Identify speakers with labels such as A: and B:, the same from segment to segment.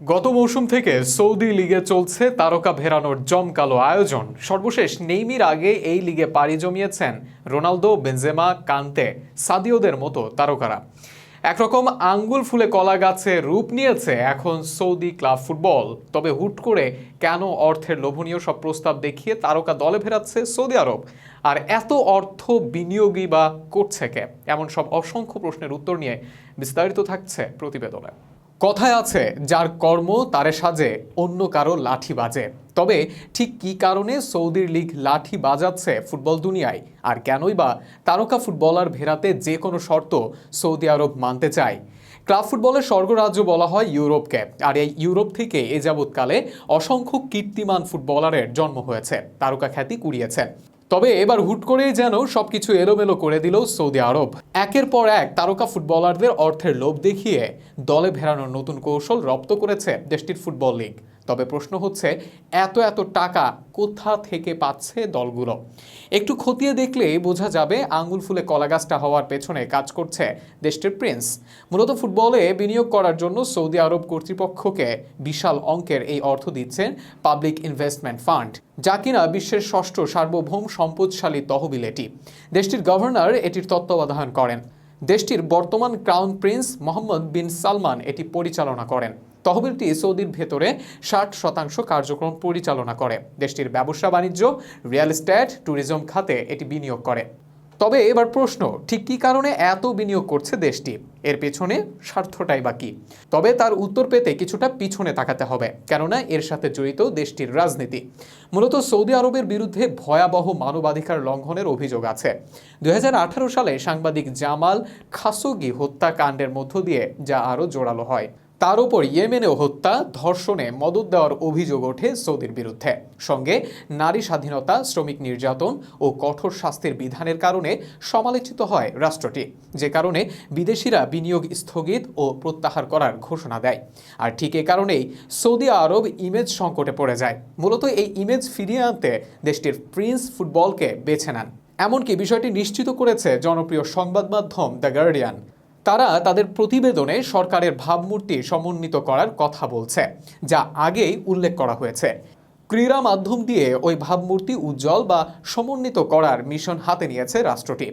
A: গত মৌসুম থেকে সৌদি লিগে চলছে তারকা ভেরানোর জমকালো আয়োজন। সর্বশেষ নেইমির আগে এই লিগে পাড়ি জমিয়েছেন রোনালদো, বেনজেমা, কান্তে, সাদিওদের মতো তারকারা। একরকম আঙ্গুল ফুলে কলা গাছে রূপ নিয়েছে এখন সৌদি ক্লাব ফুটবল। তবে হুট করে কেন অর্থের লোভনীয় সব প্রস্তাব দেখিয়ে তারকা দলে ফেরাচ্ছে সৌদি আরব? আর এত অর্থ বিনিয়োগই বা করছে কে? এমন সব অসংখ্য প্রশ্নের উত্তর নিয়ে বিস্তারিত থাকছে প্রতিবেদনে। কথায় আছে, যার কর্ম তারে সাজে, অন্য কারও লাঠি বাজে। তবে ঠিক কী কারণে সৌদির লীগ লাঠি বাজাচ্ছে ফুটবল দুনিয়ায়? আর কেনই বা তারকা ফুটবলার ভেরাতে যে কোনো শর্ত সৌদি আরব মানতে চায়? ক্লাব ফুটবলের স্বর্গরাজ্য বলা হয় ইউরোপকে। আর এই ইউরোপ থেকে এ যাবৎকালে অসংখ্য কীর্তিমান ফুটবলারের জন্ম হয়েছে। তারকা খ্যাতি কুড়িয়েছে। তবে এবার হুট করেই যেন সবকিছু এলোমেলো করে দিল সৌদি আরব। একের পর এক তারকা ফুটবলারদের অর্থের লোভ দেখিয়ে দলে ভেড়ানোর নতুন কৌশল রপ্ত করেছে দেশটির ফুটবল লিগ। তবে প্রশ্ন হচ্ছে, এত এত টাকা কোথা থেকে পাচ্ছে দলগুলো? একটু খতিয়ে দেখলে বোঝা যাবে আঙ্গুল ফুলে কলাগাছটা হওয়ার পেছনে কাজ করছে দেশটির প্রিন্স। মূলত ফুটবলে বিনিয়োগ করার জন্য সৌদি আরব কর্তৃপক্ষকে বিশাল অঙ্কের এই অর্থ দিচ্ছেন পাবলিক ইনভেস্টমেন্ট ফান্ড, যা কিনা বিশ্বের ষষ্ঠ সার্বভৌম সম্পদশালী তহবিল এটি। দেশটির গভর্নর এটির তত্ত্বাবধান করেন। দেশটির বর্তমান crown prince Mohammed bin Salman এটি পরিচালনা করেন। তহবিলটি সৌদির ভেতরে ষাট শতাংশ কার্যক্রম পরিচালনা করে। দেশটির ব্যবসা বাণিজ্য রিয়েল এস্টেট, ট্যুরিজম খাতে এটি বিনিয়োগ করে। তবে এবার প্রশ্ন, ঠিক কী কারণে এত বিনিয়োগ করছে দেশটি? এর পেছনে স্বার্থটাই বা বাকি তবে তার উত্তর পেতে কিছুটা পিছনে তাকাতে হবে, কেননা এর সাথে জড়িত দেশটির রাজনীতি। মূলত সৌদি আরবের বিরুদ্ধে ভয়াবহ মানবাধিকার লঙ্ঘনের অভিযোগ আছে। দুই হাজার আঠারো সালে সাংবাদিক জামাল খাসোগি হত্যাকাণ্ডের মধ্য দিয়ে যা আরও জোরালো হয়। তার উপর ইয়েমেনেও হত্যা, ধর্ষণে মদত দেওয়ার অভিযোগ ওঠে সৌদির বিরুদ্ধে। সঙ্গে নারী স্বাধীনতা, শ্রমিক নির্যাতন ও কঠোর শাস্তির বিধানের কারণে সমালোচিত হয় রাষ্ট্রটি, যে কারণে বিদেশিরা বিনিয়োগ স্থগিত ও প্রত্যাহার করার ঘোষণা দেয়। আর ঠিক এ কারণেই সৌদি আরব ইমেজ সংকটে পড়ে যায়। মূলত এই ইমেজ ফিরিয়ে আনতে দেশটির প্রিন্স ফুটবলকে বেছে নেন। এমনকি বিষয়টি নিশ্চিত করেছে জনপ্রিয় সংবাদ মাধ্যম দ্য গার্ডিয়ান। তারা তাদের প্রতিবেদনে সরকারের ভাবমূর্তি সমন্বিত করার কথা বলছে, যা আগেই উল্লেখ করা হয়েছে। ক্রীড়া মাধ্যম দিয়ে ওই ভাবমূর্তি উজ্জ্বল বা সমন্বিত করার মিশন হাতে নিয়েছে রাষ্ট্রটি।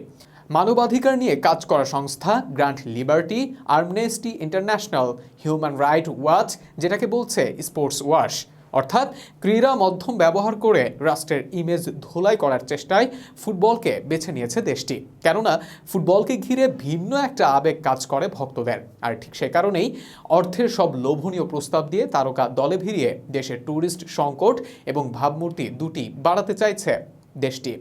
A: মানবাধিকার নিয়ে কাজ করা সংস্থা Grant Liberty, Amnesty International, Human Right Watch, যেটাকে বলছে স্পোর্টস ওয়াশ। অর্থাৎ ক্রীড়া মাধ্যম ব্যবহার করে রাষ্ট্রের ইমেজ ধোলাই করার চেষ্টায় ফুটবলকে বেছে নিয়েছে দেশটি। কেননা, ফুটবলকে ঘিরে ভিন্ন একটা আবেগ কাজ করে ভক্তদের। আর ঠিক সে কারণেই অর্থের সব লোভনীয় প্রস্তাব দিয়ে তারকা দলে ভিড়িয়ে দেশের ট্যুরিস্ট সংকট এবং ভাবমূর্তি দুটি বাড়াতে চাইছে দেশটি।